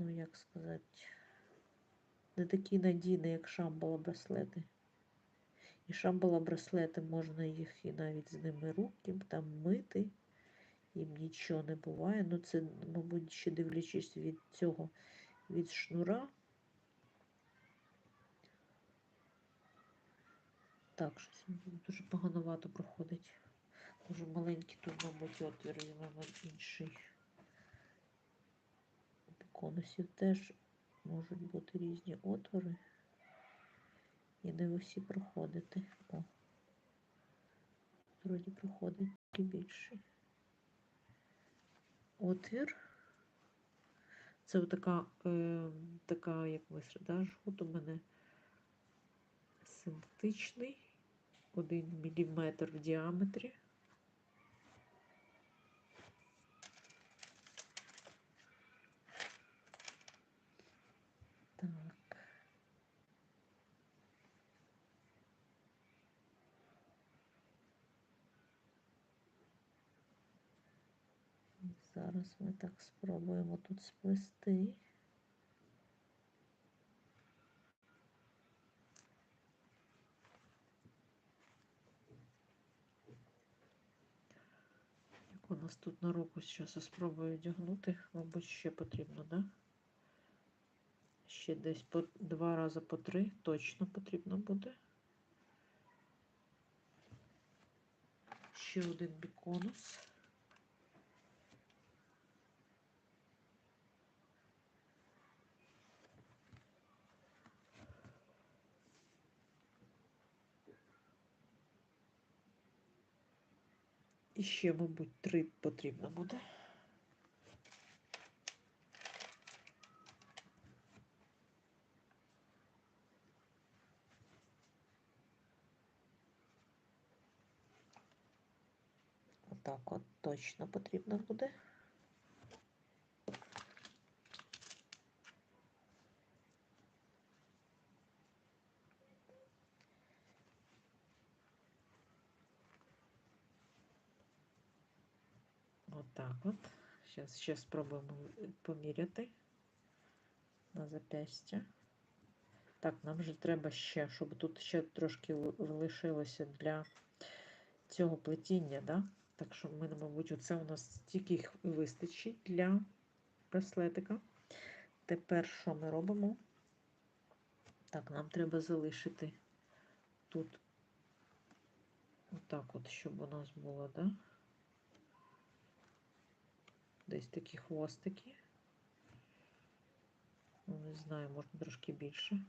ну як сказати, не такі надійні, як шамбала браслети. І шамбала браслети можна їх і навіть з ними руки там мити. Їм нічого не буває. Ну це, мабуть, ще дивлячись від цього, від шнура. Так, щось дуже поганувато проходить. Дуже маленький тут, мабуть, отвір, і, інший. Конусів теж можуть бути різні отвори. І не усі проходити. О. Вроді проходить тільки більший. Отвір. Це така, е, така як мисля, да? жгут у мене синтетичний, 1 мм в діаметрі. Так. Зараз ми так спробуємо тут сплести. Як у нас тут на руку зараз спробую одягнути, мабуть, ще потрібно, да? Ще десь по два рази по три точно потрібно буде. Ще один біконус. І ще, мабуть, три потрібно буде. Отак от точно потрібно буде. Отак от. Зараз ще спробуємо поміряти на запястя. Так, нам вже треба ще, щоб тут ще трошки лишилося для цього плетіння, да? Так що мене, мабуть, оце у нас стільки вистачить для браслетика. Тепер що ми робимо? Так, нам треба залишити тут отак от, щоб у нас було, да? Десь такі хвостики. Ну, не знаю, можна трошки більше.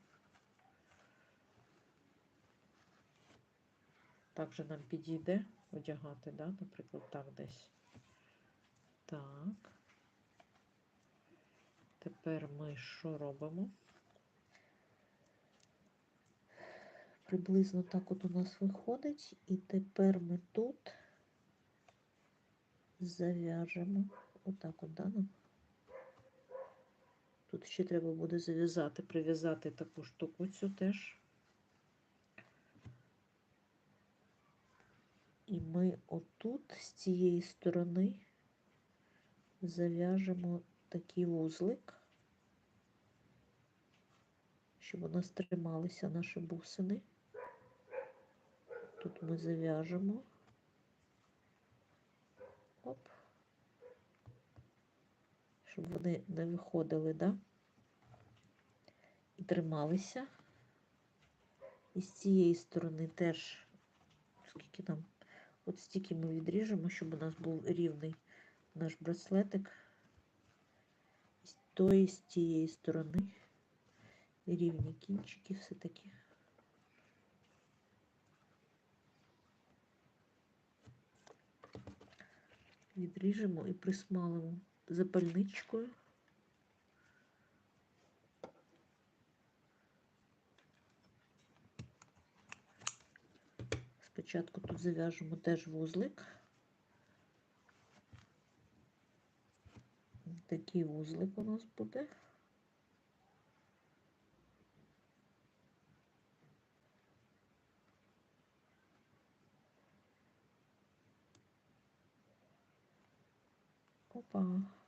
Так же нам підійде одягати, да? наприклад, так десь. Так. Тепер ми що робимо? Приблизно так от у нас виходить, і тепер ми тут зав'яжемо отак от, да? нам? Тут ще треба буде зав'язати, прив'язати таку штуку цю теж. І ми отут з цієї сторони зав'яжемо такий вузлик, щоб у нас трималися наші бусини. Тут ми зав'яжемо. Оп. Щоб вони не виходили, да? І трималися. І з цієї сторони теж, скільки там От стільки ми відріжемо, щоб у нас був рівний наш браслетик. З тої, з тієї сторони. Рівні кінчики все-таки. Відріжемо і присмалимо запальничкою. Спочатку тут зав'яжемо теж вузлик. Такий вузлик у нас буде. Опа.